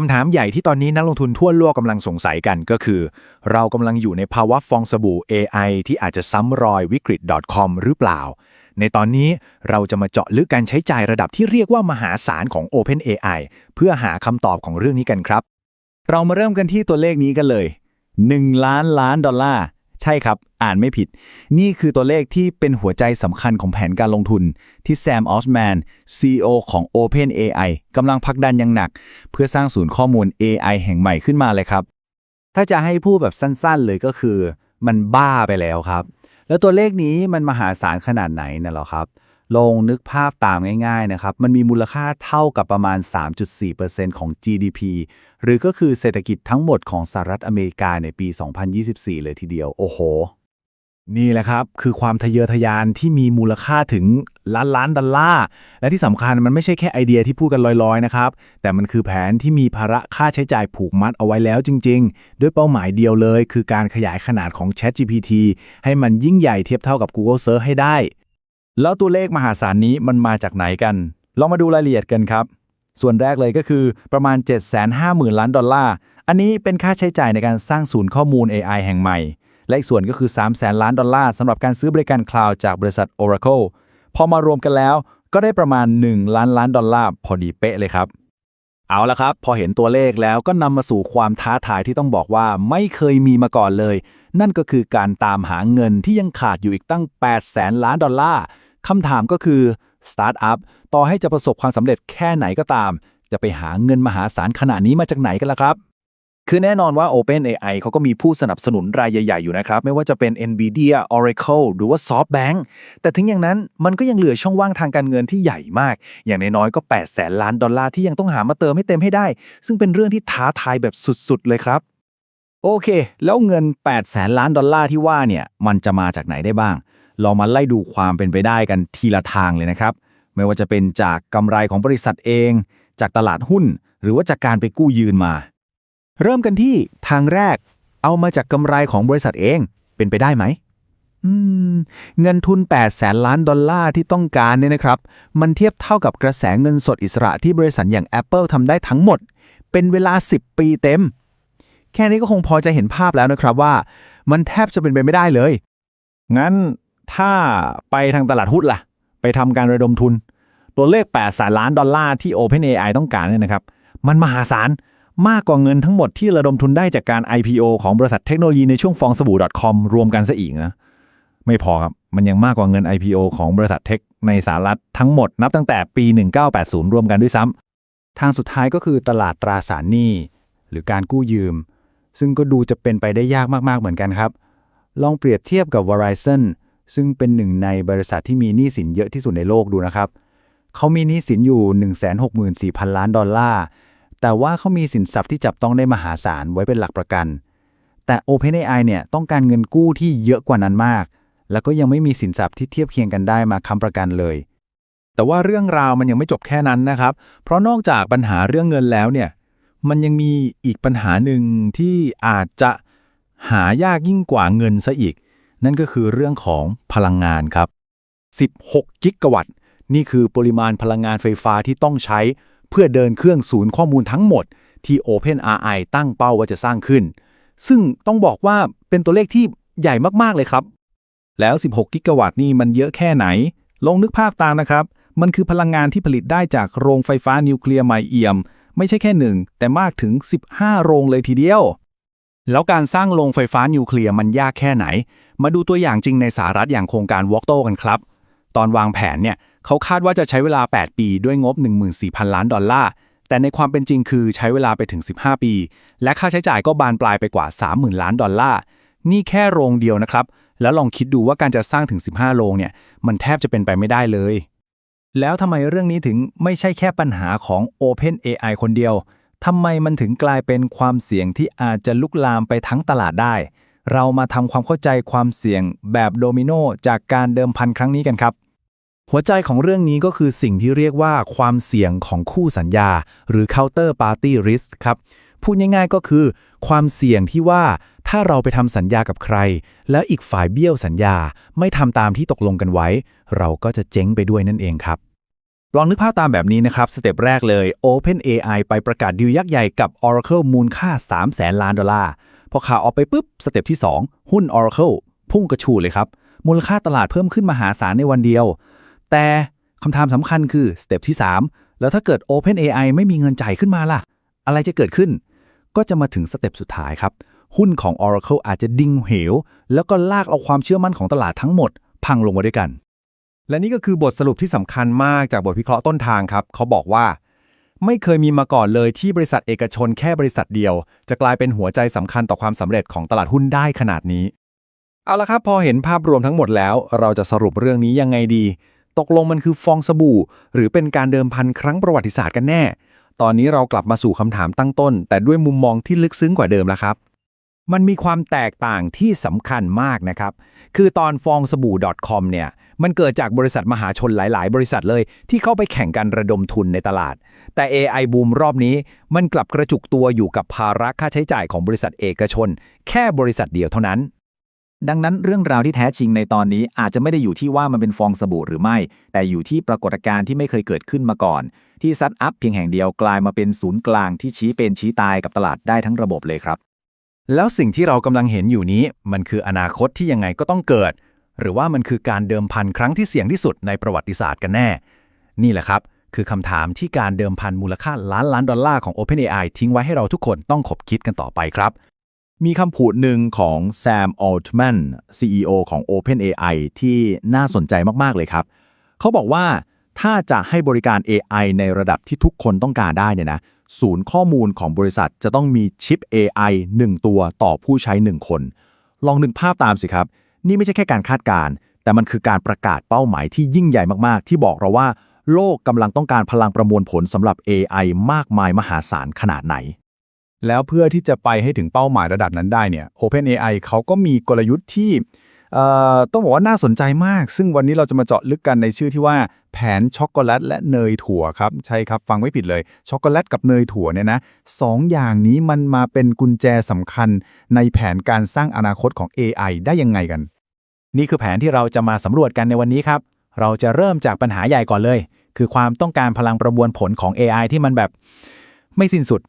คำถามใหญ่ที่ตอนนี้นักลงทุนทั่วโลกกำลังสงสัยกันก็คือ เรากำลังอยู่ในภาวะฟองสบู่ AI ที่อาจจะซ้ำรอยวิกฤต .com หรือเปล่า ในตอนนี้เราจะมาเจาะลึกการใช้จ่ายระดับที่เรียกว่ามหาศาลของ OpenAI เพื่อหาคำตอบของเรื่องนี้กันครับ เรามาเริ่มกันที่ตัวเลขนี้กันเลย 1 ล้านล้านดอลลาร์ ใช่ครับ อ่านไม่ผิด นี่คือตัวเลขที่เป็นหัวใจสำคัญของแผนการลงทุน ที่แซมออสแมน CEO ของ OpenAI กำลังพักดันอย่างหนัก เพื่อสร้างศูนย์ข้อมูล AI แห่งใหม่ขึ้นมาเลยครับ ถ้าจะให้พูดแบบสั้นๆ เลยก็คือ มันบ้าไปแล้วครับ แล้วตัวเลขนี้มันมหาศาลขนาดไหนน่ะหรอครับ ลองนึกภาพตามง่ายๆนะครับ มันมีมูลค่าเท่ากับประมาณ 3.4%ของ GDP หรือก็คือเศรษฐกิจทั้งหมดของสหรัฐอเมริกาในปี 2024 เลยทีเดียว โอ้โห นี่แหละครับ คือความทะเยอทะยานที่มีมูลค่าถึงล้านล้านดอลลาร์ และที่สำคัญมันไม่ใช่แค่ไอเดียที่พูดกันลอยๆนะครับ แต่มันคือแผนที่มีภาระค่าใช้จ่ายผูกมัดเอาไว้แล้วจริง ๆ ด้วยเป้าหมายเดียวเลย คือการขยายขนาดของ ChatGPT ให้มันยิ่งใหญ่เทียบเท่ากับ Google Search ให้ได้ แล้วตัวเลขมหาศาลนี้มันมาจากไหนกัน ลองมาดูรายละเอียดกันครับ ส่วนแรกเลยก็คือประมาณ 750,000 ล้านดอลลาร์ อันนี้เป็นค่าใช้จ่ายในการสร้างศูนย์ข้อมูล AI แห่งใหม่ และอีกส่วนก็คือ 300,000ล้านดอลลาร์สำหรับการซื้อบริการคลาวด์จากบริษัท Oracle พอมารวมกันแล้วก็ได้ประมาณ 1 ล้านล้านดอลลาร์พอดีเป๊ะเลยครับ เอาละครับ พอเห็นตัวเลขแล้วก็นำมาสู่ความท้าทายที่ต้องบอกว่าไม่เคยมีมาก่อนเลย นั่นก็คือการตามหาเงินที่ยังขาดอยู่อีกตั้ง8แสนล้านดอลลาร์ คำถามก็คือสตาร์ทอัพต่อให้จะประสบความสำเร็จแค่ไหนก็ตาม จะไปหาเงินมหาศาลขนาดนี้มาจากไหนกันล่ะครับ คือแน่นอนว่า OpenAI เขาก็มีผู้สนับสนุนรายใหญ่ๆอยู่นะครับ ไม่ว่าจะเป็น NVIDIA Oracle หรือว่า SoftBank แต่ถึงอย่างนั้นมันก็ยังเหลือช่องว่างทางการเงินที่ใหญ่มาก อย่างน้อยๆก็8แสนล้านดอลลาร์ที่ยังต้องหามาเติมให้เต็มให้ได้ ซึ่งเป็นเรื่องที่ท้าทายแบบสุดๆ เลยครับโอเค แล้วเงิน8แสนล้านดอลลาร์ที่ว่าเนี่ย มันจะมาจากไหนได้บ้าง ลองมาไล่ดูความเป็นไปได้กันทีละทางเลยนะครับ ไม่ว่าจะเป็นจากกำไรของบริษัทเอง จากตลาดหุ้น หรือว่าจากการไปกู้ยืนมา เริ่มกันที่ทางแรก เอามาจากกำไรของบริษัทเองเป็นไปได้ไหมอืมเงินทุน 8 แสนล้านดอลลาร์ที่ต้องการเนี่ยนะครับ มันเทียบเท่ากับกระแสเงินสดอิสระที่บริษัทอย่าง Apple ทำได้ทั้งหมด เป็นเวลา 10 ปีเต็ม แค่นี้ก็คงพอจะเห็นภาพแล้วนะครับว่า มันแทบจะเป็นไปไม่ได้เลย งั้น ถ้าไปทางตลาดหุ้นล่ะ ไปทำการระดมทุน ตัวเลข8แสนล้านดอลลาร์ที่ OpenAI ต้องการเนี่ยนะครับ มันมหาศาลมากกว่าเงินทั้งหมดที่ระดมทุนได้จากการ IPO ของบริษัทเทคโนโลยีในช่วงฟองสบู่ .com รวมกันซะอีกนะ ไม่พอครับ มันยังมากกว่าเงิน IPO ของบริษัทเทคในสหรัฐทั้งหมดนับตั้งแต่ปี 1980 รวมกันด้วยซ้ำทางสุดท้ายก็คือตลาดตราสารหนี้หรือการกู้ยืม ซึ่งก็ดูจะเป็นไปได้ยากมากๆเหมือนกันครับ ลองเปรียบเทียบกับ Verizon ซึ่งเป็นหนึ่งในบริษัทที่มีหนี้สินเยอะที่สุดในโลกดูนะครับ เขามีหนี้สินอยู่ 164,000 ล้านดอลลาร์ แต่ว่าเขามีสินทรัพย์ที่จับต้องได้มหาศาลไว้เป็นหลักประกัน แต่ OpenAI เนี่ยต้องการเงินกู้ที่เยอะกว่านั้นมาก แล้วก็ยังไม่มีสินทรัพย์ที่เทียบเคียงกันได้มาค้ำประกันเลยแต่ว่าเรื่องราวมันยังไม่จบแค่นั้นนะครับ เพราะนอกจากปัญหาเรื่องเงินแล้วเนี่ย มันยังมีอีกปัญหาหนึ่งที่อาจจะหายากยิ่งกว่าเงินซะอีก นั่นก็คือเรื่องของพลังงานครับ 16 กิกะวัตต์ นี่คือปริมาณพลังงานไฟฟ้าที่ต้องใช้ เพื่อเดินเครื่องศูนย์ข้อมูลทั้งหมด ที่ OpenAI ตั้งเป้าว่าจะสร้างขึ้น ซึ่งต้องบอกว่าเป็นตัวเลขที่ใหญ่มาก ๆ เลยครับ แล้ว 16 กิกะวัตต์นี่มันเยอะแค่ไหน ลองนึกภาพตามนะครับ มันคือพลังงานที่ผลิตได้จากโรงไฟฟ้านิวเคลียร์ใหม่เอียม ไม่ใช่แค่หนึ่งแต่มากถึง 15 โรงเลยทีเดียว แล้วการสร้างโรงไฟฟ้านิวเคลียร์มันยากแค่ไหน มาดูตัวอย่างจริงในสหรัฐอย่างโครงการ w a l k t o กันครับ ตอนวางแผนเนี่ยเขาคาดว่าจะใช้เวลา 8 ปีด้วยงบ 14,000 ล้านดอลลาร์ แต่ในความเป็นจริงคือใช้เวลาไปถึง 15 ปี และค่าใช้จ่ายก็บานปลายไปกว่า 30,000 ล้านดอลลาร์ นี่แค่โรงเดียวนะครับ แล้วลองคิดดูว่าการจะสร้างถึง 15 โรงเนี่ย มันแทบจะเป็นไปไม่ได้เลย แล้วทำไมเรื่องนี้ถึงไม่ใช่แค่ปัญหาของ OpenAI คนเดียว ทำไมมันถึงกลายเป็นความเสี่ยงที่อาจจะลุกลามไปทั้งตลาดได้ เรามาทำความเข้าใจความเสี่ยงแบบโดมิโนจากการเดิมพันครั้งนี้กันครับ หัวใจของเรื่องนี้ก็คือสิ่งที่เรียกว่าความเสี่ยงของคู่สัญญา หรือ counter party risk ครับ พูดง่ายๆก็คือ ความเสี่ยงที่ว่าถ้าเราไปทำสัญญากับใคร แล้วอีกฝ่ายเบี้ยวสัญญา ไม่ทำตามที่ตกลงกันไว้ เราก็จะเจ๊งไปด้วยนั่นเองครับ ลองนึกภาพตามแบบนี้นะครับ สเต็ปแรกเลย OpenAI ไปประกาศดีลยักษ์ใหญ่กับ Oracle มูลค่า 3 0 0แสนล้านดอลลาร์ พอข่าวออกไปปุ๊บ สเต็ปที่ 2 หุ้น Oracle พุ่งกระฉูดเลยครับ มูลค่าตลาดเพิ่มขึ้นมหาศาลในวันเดียว แต่คำถามสำคัญคือสเต็ปที่ 3 แล้วถ้าเกิด OpenAI ไม่มีเงินจ่ายขึ้นมาล่ะ อะไรจะเกิดขึ้น ก็จะมาถึงสเต็ปสุดท้ายครับ หุ้นของ Oracle อาจจะดิ่งเหว แล้วก็ลากเอาความเชื่อมั่นของตลาดทั้งหมด พังลงมาด้วยกัน และนี่ก็คือบทสรุปที่สำคัญมากจากบทวิเคราะห์ต้นทางครับ เขาบอกว่า ไม่เคยมีมาก่อนเลยที่บริษัทเอกชนแค่บริษัทเดียว จะกลายเป็นหัวใจสำคัญต่อความสำเร็จของตลาดหุ้นได้ขนาดนี้ เอาละครับ พอเห็นภาพรวมทั้งหมดแล้ว เราจะสรุปเรื่องนี้ยังไงดี ตกลงมันคือฟองสบู่ หรือเป็นการเดิมพันครั้งประวัติศาสตร์กันแน่ ตอนนี้เรากลับมาสู่คำถามตั้งต้น แต่ด้วยมุมมองที่ลึกซึ้งกว่าเดิมแล้วครับมันมีความแตกต่างที่สำคัญมากนะครับ คือตอนฟองสบู่ .com เนี่ย มันเกิดจากบริษัทมหาชนหลาย ๆ บริษัทเลย ที่เข้าไปแข่งกันระดมทุนในตลาด แต่ AI บูมรอบนี้ มันกลับกระจุกตัวอยู่กับภาระค่าใช้จ่ายของบริษัทเอกชน แค่บริษัทเดียวเท่านั้น ดังนั้นเรื่องราวที่แท้จริงในตอนนี้อาจจะไม่ได้อยู่ที่ว่ามันเป็นฟองสบู่หรือไม่ แต่อยู่ที่ปรากฏการณ์ที่ไม่เคยเกิดขึ้นมาก่อน ที่ซัดอัพเพียงแห่งเดียวกลายมาเป็นศูนย์กลางที่ชี้เป็นชี้ตายกับตลาดได้ทั้งระบบเลยครับแล้วสิ่งที่เรากำลังเห็นอยู่นี้ มันคืออนาคตที่ยังไงก็ต้องเกิด หรือว่ามันคือการเดิมพันครั้งที่เสี่ยงที่สุดในประวัติศาสตร์กันแน่ นี่แหละครับ คือคำถามที่การเดิมพันมูลค่าล้านล้านดอลลาร์ของ OpenAI ทิ้งไว้ให้เราทุกคนต้องขบคิดกันต่อไปครับ มีคำพูดหนึ่งของแซมอ l ล m แมน CEO ของ OpenAI ที่น่าสนใจมาก ๆ เลยครับ เขาบอกว่าถ้าจะให้บริการ AI ในระดับที่ทุกคนต้องการได้เนี่ยนะศูนย์ข้อมูลของบริษัทจะต้องมีชิป AI 1 ตัวต่อผู้ใช้ 1 คน ลองนึกภาพตามสิครับ นี่ไม่ใช่แค่การคาดการณ์แต่มันคือการประกาศเป้าหมายที่ยิ่งใหญ่มากๆ ที่บอกเราว่า โลกกำลังต้องการพลังประมวลผลสำหรับ AI มากมายมหาศาลขนาดไหน แล้วเพื่อที่จะไปให้ถึงเป้าหมายระดับนั้นได้เนี่ย OpenAI เขาก็มีกลยุทธ์ที่ ต้องบอกว่าน่าสนใจมาก ซึ่งวันนี้เราจะมาเจาะลึกกันในชื่อที่ว่าแผนช็อกโกแลตและเนยถั่วครับ ใช่ครับฟังไม่ผิดเลยช็อกโกแลตกับเนยถั่วเนี่ยนะสองอย่างนี้มันมาเป็นกุญแจสำคัญในแผนการสร้างอนาคตของ AI ได้ยังไงกัน นี่คือแผนที่เราจะมาสำรวจกันในวันนี้ครับ เราจะเริ่มจากปัญหาใหญ่ก่อนเลย คือความต้องการพลังประมวลผลของ AI ที่มันแบบไม่สิ้นสุด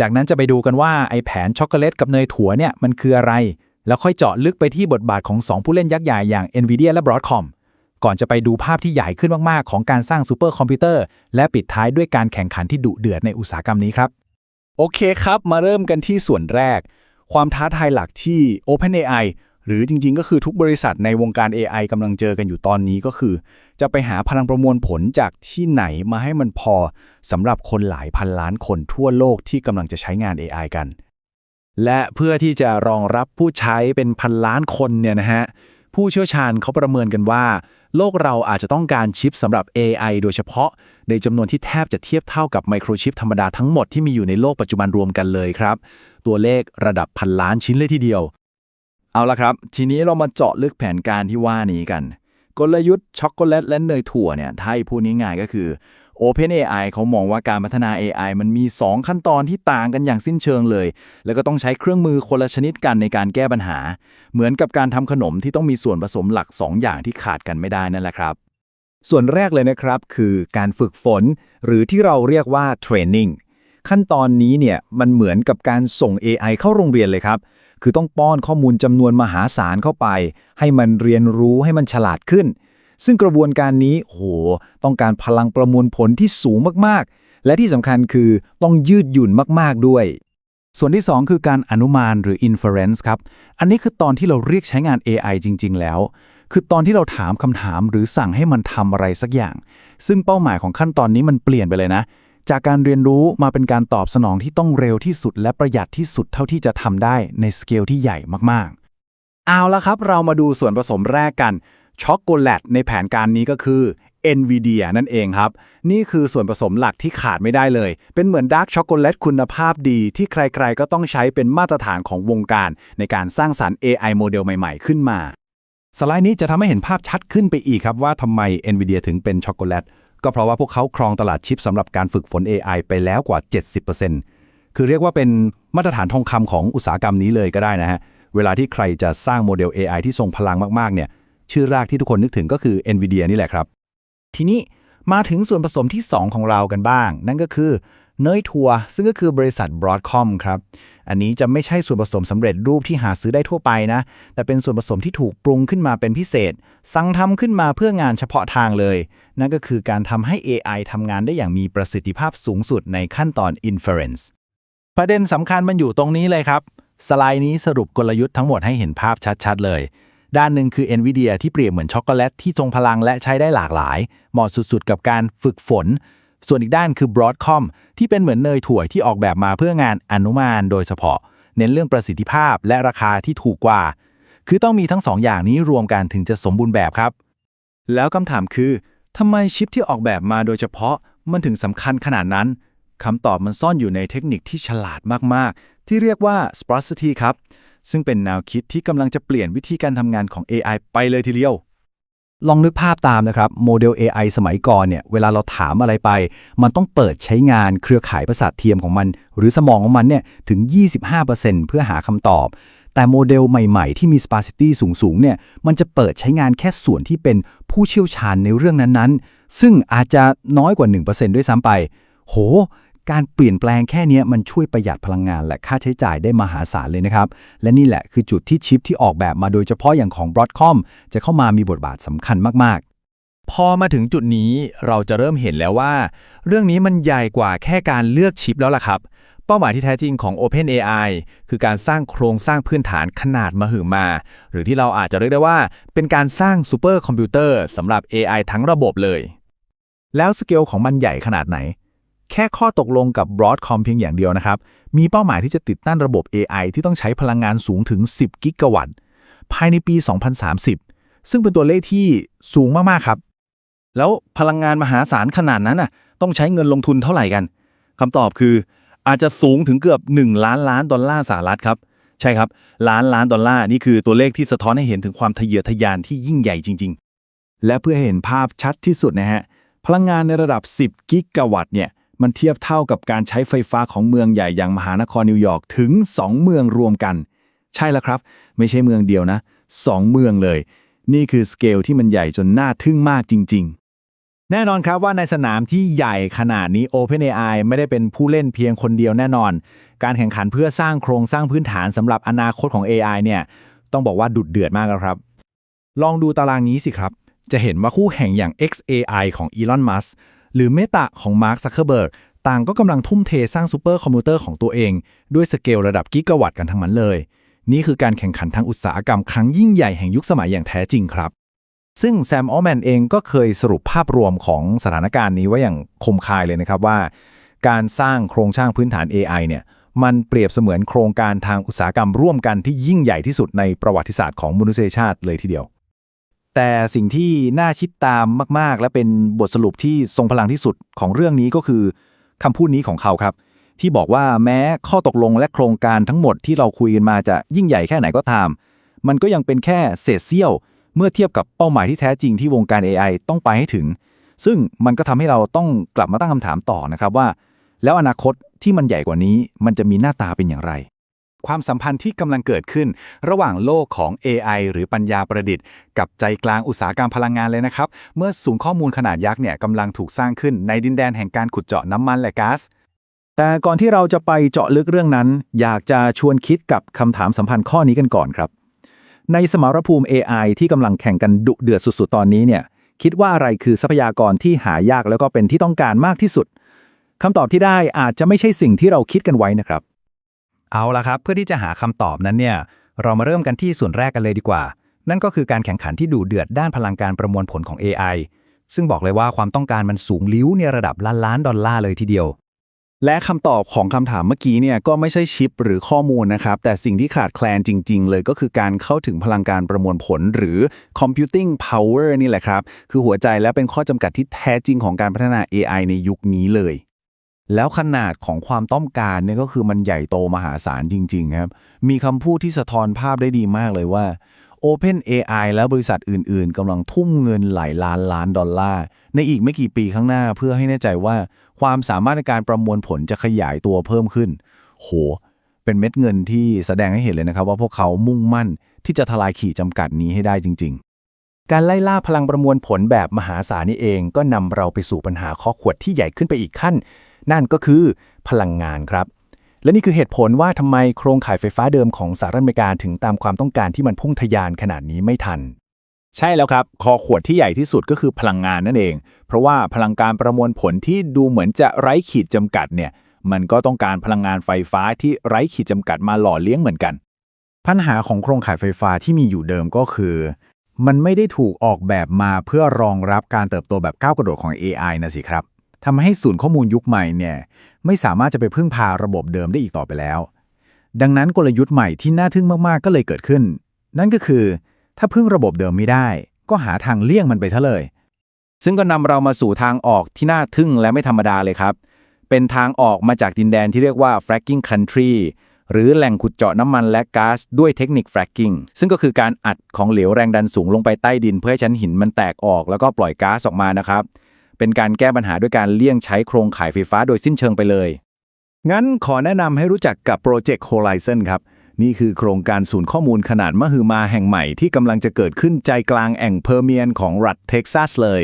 จากนั้นจะไปดูกันว่าไอ้แผนช็อกโกแลตกับเนยถั่วเนี่ยมันคืออะไร แล้วค่อยเจาะลึกไปที่บทบาทของ 2 ผู้เล่นยักษ์ใหญ่อย่าง NVIDIA และ Broadcom ก่อนจะไปดูภาพที่ใหญ่ขึ้นมาก ๆ ของการสร้างซูเปอร์คอมพิวเตอร์ และปิดท้ายด้วยการแข่งขันที่ดุเดือดในอุตสาหกรรมนี้ครับ โอเคครับ มาเริ่มกันที่ส่วนแรก ความท้าทายหลักที่ OpenAI หรือจริง ๆ ก็คือทุกบริษัทในวงการ AI กำลังเจอกันอยู่ตอนนี้ก็คือ จะไปหาพลังประมวลผลจากที่ไหนมาให้มันพอสำหรับคนหลายพันล้านคนทั่วโลกที่กำลังจะใช้งาน AI กัน และเพื่อที่จะรองรับผู้ใช้เป็นพันล้านคนเนี่ยนะฮะ ผู้เชี่ยวชาญเขาประเมินกันว่า โลกเราอาจจะต้องการชิปสำหรับ AI โดยเฉพาะ ในจำนวนที่แทบจะเทียบเท่ากับไมโครชิปธรรมดาทั้งหมดที่มีอยู่ในโลกปัจจุบันรวมกันเลยครับ ตัวเลขระดับพันล้านชิ้นเลยทีเดียว เอาละครับ ทีนี้เรามาเจาะลึกแผนการที่ว่านี้กัน กลยุทธ์ช็อกโกแลตและเนยถั่วเนี่ยถ้าให้พูดง่ายๆก็คือ OpenAI เขามองว่าการพัฒนา AI มันมี 2 ขั้นตอนที่ต่างกันอย่างสิ้นเชิงเลย แล้วก็ต้องใช้เครื่องมือคนละชนิดกันในการแก้ปัญหา เหมือนกับการทำขนมที่ต้องมีส่วนผสมหลัก 2 อย่างที่ขาดกันไม่ได้นั่นแหละครับ ส่วนแรกเลยนะครับ คือการฝึกฝน หรือที่เราเรียกว่าเทรนนิ่งขั้นตอนนี้เนี่ยมันเหมือนกับการส่ง AI เข้าโรงเรียนเลยครับ คือต้องป้อนข้อมูลจำนวนมหาศาลเข้าไป ให้มันเรียนรู้ให้มันฉลาดขึ้น ซึ่งกระบวนการนี้โหต้องการพลังประมวลผลที่สูงมากๆ และที่สำคัญคือต้องยืดหยุ่นมากๆด้วย ส่วนที่ 2 คือการอนุมานหรือ inference ครับ อันนี้คือตอนที่เราเรียกใช้งาน AI จริง ๆ แล้ว คือตอนที่เราถามคำถามหรือสั่งให้มันทำอะไรสักอย่าง ซึ่งเป้าหมายของขั้นตอนนี้มันเปลี่ยนไปเลยนะ จากการเรียนรู้มาเป็นการตอบสนองที่ต้องเร็วที่สุด และประหยัดที่สุดเท่าที่จะทำได้ในสเกลที่ใหญ่มากๆ เอาละครับ เรามาดูส่วนผสมแรกกัน ช็อกโกแลตในแผนการนี้ก็คือ NVIDIA นั่นเองครับ นี่คือส่วนผสมหลักที่ขาดไม่ได้เลย เป็นเหมือนดาร์กช็อกโกแลตคุณภาพดี ที่ใครๆ ก็ต้องใช้เป็นมาตรฐานของวงการ ในการสร้างสารรค์ AI โมเดลใหม่ๆ ขึ้นมา สไลด์นี้จะทำให้เห็นภาพชัดขึ้นไปอีกครับว่าทำไม NVIDIA ถึงเป็นช็อกโกแลตก็เพราะว่าพวกเขาครองตลาดชิปสำหรับการฝึกฝน AI ไปแล้วกว่า 70%คือเรียกว่าเป็นมาตรฐานทองคำของอุตสาหกรรมนี้เลยก็ได้นะฮะเวลาที่ใครจะสร้างโมเดล AI ที่ทรงพลังมากๆเนี่ย ชื่อแรกที่ทุกคนนึกถึงก็คือ NVIDIA นี่แหละครับ ทีนี้มาถึงส่วนผสมที่ 2 ของเรากันบ้าง นั่นก็คือเนยถั่วซึ่งก็คือบริษัท Broadcom ครับ อันนี้จะไม่ใช่ส่วนผสมสำเร็จรูปที่หาซื้อได้ทั่วไปนะ แต่เป็นส่วนผสมที่ถูกปรุงขึ้นมาเป็นพิเศษ สั่งทำขึ้นมาเพื่องานเฉพาะทางเลย นั่นก็คือการทำให้ AI ทำงานได้อย่างมีประสิทธิภาพสูงสุดในขั้นตอน inference ประเด็นสำคัญมันอยู่ตรงนี้เลยครับ สไลด์นี้สรุปกลยุทธ์ทั้งหมดให้เห็นภาพชัด ๆ เลย ด้านหนึ่งคือ NVIDIA ที่เปรียบเหมือนช็อกโกแลตที่ทรงพลังและใช้ได้หลากหลาย เหมาะสุดๆ กับการฝึกฝน ส่วนอีกด้านคือ Broadcom ที่เป็นเหมือนเนยถั่วที่ออกแบบมาเพื่องานอนุมานโดยเฉพาะ เน้นเรื่องประสิทธิภาพและราคาที่ถูกกว่า คือต้องมีทั้งสองอย่างนี้รวมกันถึงจะสมบูรณ์แบบครับ แล้วคำถามคือทำไมชิปที่ออกแบบมาโดยเฉพาะมันถึงสำคัญขนาดนั้นคำตอบมันซ่อนอยู่ในเทคนิคที่ฉลาดมากๆ ที่เรียกว่า sparsity ครับ ซึ่งเป็นแนวคิดที่กำลังจะเปลี่ยนวิธีการทำงานของ AI ไปเลยทีเดียว ลองนึกภาพตามนะครับ โมเดล AI สมัยก่อนเนี่ย เวลาเราถามอะไรไป มันต้องเปิดใช้งานเครือข่ายประสาทเทียมของมัน หรือสมองของมันเนี่ยถึง 25%เพื่อหาคำตอบ แต่โมเดลใหม่ๆ ที่มี sparsity สูงๆเนี่ยมันจะเปิดใช้งานแค่ส่วนที่เป็นผู้เชี่ยวชาญในเรื่องนั้นๆ ซึ่งอาจจะน้อยกว่า 1%ด้วยซ้ำไป โห การเปลี่ยนแปลงแค่นี้มันช่วยประหยัดพลังงานและค่าใช้จ่ายได้มหาศาลเลยนะครับ และนี่แหละคือจุดที่ชิปที่ออกแบบมาโดยเฉพาะอย่างของ Broadcom จะเข้ามามีบทบาทสำคัญมาก ๆ พอมาถึงจุดนี้เราจะเริ่มเห็นแล้วว่า เรื่องนี้มันใหญ่กว่าแค่การเลือกชิปแล้วล่ะครับ เป้าหมายที่แท้จริงของ OpenAI คือการสร้างโครงสร้างพื้นฐานขนาดมหึมา หรือที่เราอาจจะเรียกได้ว่า เป็นการสร้างซูเปอร์คอมพิวเตอร์สำหรับ AI ทั้งระบบเลย แล้วสเกลของมันใหญ่ขนาดไหน แค่ข้อตกลงกับ Broadcom เพียงอย่างเดียวนะครับ มีเป้าหมายที่จะติดตั้งระบบ AI ที่ต้องใช้พลังงานสูงถึง 10 กิกะวัตต์ ภายในปี 2030 ซึ่งเป็นตัวเลขที่สูงมาก ๆ ครับ แล้วพลังงานมหาศาลขนาดนั้นน่ะต้องใช้เงินลงทุนเท่าไหร่กันคำตอบคืออาจจะสูงถึงเกือบ 1 ล้านล้านดอลลาร์สหรัฐครับ ใช่ครับ ล้านล้านดอลลาร์นี่คือตัวเลขที่สะท้อนให้เห็นถึงความทะเยอทะยานที่ยิ่งใหญ่จริง ๆ และเพื่อให้เห็นภาพชัดที่สุดนะฮะพลังงานในระดับ 10 กิกะวัตต์เนี่ย มันเทียบเท่ากับการใช้ไฟฟ้าของเมืองใหญ่อย่างมหานครนิวยอร์กถึง 2 เมืองรวมกัน ใช่แล้วครับ ไม่ใช่เมืองเดียวนะ 2 เมืองเลย นี่คือสเกลที่มันใหญ่จนน่าทึ่งมากจริง ๆแน่นอนครับว่าในสนามที่ใหญ่ขนาดนี้ OpenAI ไม่ได้เป็นผู้เล่นเพียงคนเดียวแน่นอน การแข่งขันเพื่อสร้างโครงสร้างพื้นฐานสำหรับอนาคตของ AI เนี่ย ต้องบอกว่าดุดเดือดมากแล้วครับ ลองดูตารางนี้สิครับ จะเห็นว่าคู่แข่งอย่าง XAI ของ Elon Musk หรือ Meta ของ Mark Zuckerberg ต่างก็กำลังทุ่มเทสร้างซูเปอร์คอมพิวเตอร์ของตัวเอง ด้วยสเกลระดับกิกะวัตต์กันทั้งนั้นเลย นี่คือการแข่งขันทางอุตสาหกรรมครั้งยิ่งใหญ่แห่งยุคสมัยอย่างแท้จริงครับ ซึ่งแซมออแมนเองก็เคยสรุปภาพรวมของสถานการณ์นี้ไว้อย่างคมคายเลยนะครับว่า การสร้างโครงสร้างพื้นฐาน AI เนี่ยมันเปรียบเสมือนโครงการทางอุตสาหกรรมร่วมกันที่ยิ่งใหญ่ที่สุดในประวัติศาสตร์ของมนุษยชาติเลยทีเดียว แต่สิ่งที่น่าคิดตามมาก ๆ และเป็นบทสรุปที่ทรงพลังที่สุดของเรื่องนี้ก็คือคำพูดนี้ของเขาครับ ที่บอกว่าแม้ข้อตกลงและโครงการทั้งหมดที่เราคุยกันมาจะยิ่งใหญ่แค่ไหนก็ตาม มันก็ยังเป็นแค่เศษเสี้ยว เมื่อเทียบกับเป้าหมายที่แท้จริงที่วงการ AI ต้องไปให้ถึง ซึ่งมันก็ทำให้เราต้องกลับมาตั้งคำถามต่อนะครับว่า แล้วอนาคตที่มันใหญ่กว่านี้ มันจะมีหน้าตาเป็นอย่างไร ความสัมพันธ์ที่กำลังเกิดขึ้น ระหว่างโลกของ AI หรือปัญญาประดิษฐ์ กับใจกลางอุตสาหกรรมพลังงานเลยนะครับ เมื่อศูนย์ข้อมูลขนาดยักษ์เนี่ยกำลังถูกสร้างขึ้นในดินแดนแห่งการขุดเจาะน้ำมันและก๊าซแต่ก่อนที่เราจะไปเจาะลึกเรื่องนั้น อยากจะชวนคิดกับคำถามสัมพันธ์ข้อนี้กันก่อนครับ ในสมรภูมิ AI ที่กำลังแข่งกันดุเดือดสุดๆ ตอนนี้เนี่ยคิดว่าอะไรคือทรัพยากรที่หายากแล้วก็เป็นที่ต้องการมากที่สุดคำตอบที่ได้อาจจะไม่ใช่สิ่งที่เราคิดกันไว้นะครับ เอาละครับ เพื่อที่จะหาคำตอบนั้นเนี่ยเรามาเริ่มกันที่ส่วนแรกกันเลยดีกว่า นั่นก็คือการแข่งขันที่ดูเดือดด้านพลังการประมวลผลของ AI ซึ่งบอกเลยว่าความต้องการมันสูงลิ้วในระดับล้านล้านดอลลาร์เลยทีเดียว และคำตอบของคำถามเมื่อกี้เนี่ยก็ไม่ใช่ชิปหรือข้อมูลนะครับ แต่สิ่งที่ขาดแคลนจริง ๆ เลยก็คือการเข้าถึงพลังการประมวลผลหรือ computing power นี่แหละครับ คือหัวใจและเป็นข้อจำกัดที่แท้จริงของการพัฒนา AI ในยุคนี้เลย แล้วขนาดของความต้องการเนี่ยก็คือมันใหญ่โตมหาศาลจริง ๆ ครับ มีคำพูดที่สะท้อนภาพได้ดีมากเลยว่า Open AI และบริษัทอื่น ๆกำลังทุ่มเงินหลายล้านล้านดอลลาร์ ในอีกไม่กี่ปีข้างหน้าเพื่อให้แน่ใจว่า ความสามารถในการประมวลผลจะขยายตัวเพิ่มขึ้น โห เป็นเม็ดเงินที่แสดงให้เห็นเลยนะครับ ว่าพวกเขามุ่งมั่นที่จะทลายขีดจำกัดนี้ให้ได้จริง ๆ การไล่ล่าพลังประมวลผลแบบมหาศาลนี่เอง ก็นำเราไปสู่ปัญหาข้อขวดที่ใหญ่ขึ้นไปอีกขั้น นั่นก็คือพลังงานครับ และนี่คือเหตุผลว่าทำไมโครงข่ายไฟฟ้าเดิมของสหรัฐอเมริกาถึงตามความต้องการที่มันพุ่งทะยานขนาดนี้ไม่ทัน ใช่แล้วครับ คอขวดที่ใหญ่ที่สุดก็คือพลังงานนั่นเอง เพราะว่าพลังการประมวลผลที่ดูเหมือนจะไร้ขีดจำกัดเนี่ยมันก็ต้องการพลังงานไฟฟ้าที่ไร้ขีดจำกัดมาหล่อเลี้ยงเหมือนกัน ปัญหาของโครงข่ายไฟฟ้าที่มีอยู่เดิมก็คือ มันไม่ได้ถูกออกแบบมาเพื่อรองรับการเติบโตแบบก้าวกระโดดของ AI นะสิครับ ทำให้ศูนย์ข้อมูลยุคใหม่เนี่ยไม่สามารถจะไปพึ่งพาระบบเดิมได้อีกต่อไปแล้ว ดังนั้นกลยุทธ์ใหม่ที่น่าทึ่งมากๆก็เลยเกิดขึ้น นั่นก็คือ ถ้าพึ่งระบบเดิมไม่ได้ ก็หาทางเลี่ยงมันไปซะเลย ซึ่งก็นำเรามาสู่ทางออกที่น่าทึ่งและไม่ธรรมดาเลยครับ เป็นทางออกมาจากดินแดนที่เรียกว่า fracking country หรือแหล่งขุดเจาะน้ำมันและก๊าซด้วยเทคนิค fracking ซึ่งก็คือการอัดของเหลวแรงดันสูงลงไปใต้ดิน เพื่อให้ชั้นหินมันแตกออกแล้วก็ปล่อยก๊าซออกมานะครับ เป็นการแก้ปัญหาด้วยการเลี่ยงใช้โครงข่ายไฟฟ้าโดยสิ้นเชิงไปเลย งั้นขอแนะนำให้รู้จักกับโปรเจกต์ Horizon ครับ นี่คือโครงการศูนย์ข้อมูลขนาดมหึมาแห่งใหม่ที่กำลังจะเกิดขึ้นใจกลางแอ่งเพอร์เมียนของรัฐเท็กซัสเลย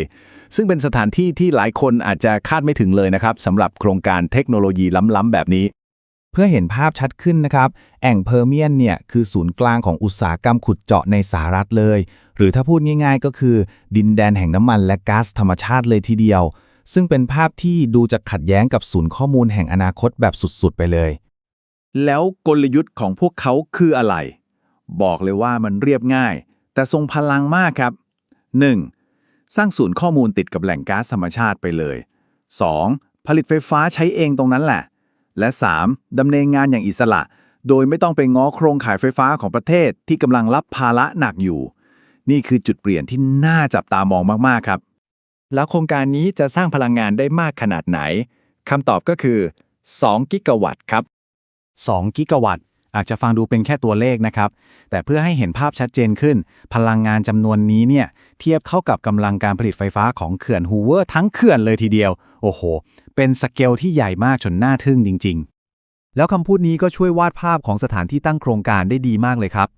ซึ่งเป็นสถานที่ที่หลายคนอาจจะคาดไม่ถึงเลยนะครับสำหรับโครงการเทคโนโลยีล้ำๆแบบนี้ เพื่อเห็นภาพชัดขึ้นนะครับ แอ่งเพอร์เมียนเนี่ยคือศูนย์กลางของอุตสาหกรรมขุดเจาะในสหรัฐเลย หรือถ้าพูดง่ายๆ ก็คือ ดินแดนแห่งน้ำมันและก๊าซธรรมชาติเลยทีเดียว ซึ่งเป็นภาพที่ดูจะขัดแย้งกับศูนย์ข้อมูลแห่งอนาคตแบบสุดๆ ไปเลย แล้วกลยุทธ์ของพวกเขาคืออะไร บอกเลยว่ามันเรียบง่าย แต่ทรงพลังมากครับ 1. สร้างศูนย์ข้อมูลติดกับแหล่งก๊าซธรรมชาติไปเลย 2. ผลิตไฟฟ้าใช้เองตรงนั้นแหละ และ 3. ดำเนินงานอย่างอิสระ โดยไม่ต้องไปง้อโครงข่ายไฟฟ้าของประเทศที่กำลังรับภาระหนักอยู่ นี่คือจุดเปลี่ยนที่น่าจับตามองมาก ๆ ครับ แล้วโครงการนี้จะสร้างพลังงานได้มากขนาดไหนคำตอบก็คือ 2 กิกะวัตต์ครับ 2 กิกะวัตต์ อาจจะฟังดูเป็นแค่ตัวเลขนะครับ แต่เพื่อให้เห็นภาพชัดเจนขึ้น พลังงานจำนวนนี้เนี่ยเทียบเข้ากับกำลังการผลิตไฟฟ้าของเขื่อนฮูเวอร์ทั้งเขื่อนเลยทีเดียว โอ้โห เป็นสเกลที่ใหญ่มากจนน่าทึ่งจริง ๆ แล้วคำพูดนี้ก็ช่วยวาดภาพของสถานที่ตั้งโครงการได้ดีมากเลยครับ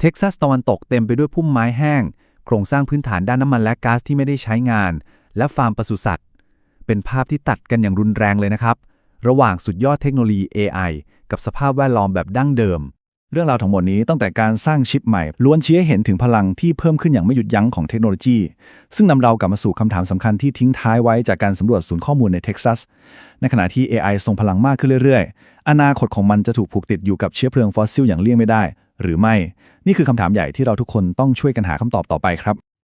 เท็กซัสตะวันตกเต็มไปด้วยพุ่มไม้แห้ง โครงสร้างพื้นฐานด้านน้ำมันและก๊าซที่ไม่ได้ใช้งาน และฟาร์มปศุสัตว์ เป็นภาพที่ตัดกันอย่างรุนแรงเลยนะครับ ระหว่างสุดยอดเทคโนโลยี AI กับสภาพแวดล้อมแบบดั้งเดิม เรื่องราวทั้งหมดนี้ตั้งแต่การสร้างชิปใหม่ ล้วนชี้ให้เห็นถึงพลังที่เพิ่มขึ้นอย่างไม่หยุดยั้งของเทคโนโลยี ซึ่งนำเรากลับมาสู่คำถามสำคัญที่ทิ้งท้ายไว้จากการสำรวจศูนย์ข้อมูลในเท็กซัส ในขณะที่ AI ทรงพลังมากขึ้นเรื่อยๆ อนาคตของมันจะถูกผูกติดอยู่กับเชื้อเพลิงฟอสซิลอย่างเลี่ยงไม่ได้ หรือไม่ นี่คือคำถามใหญ่ที่เราทุกคนต้องช่วยกันหาคำตอบต่อไปครับ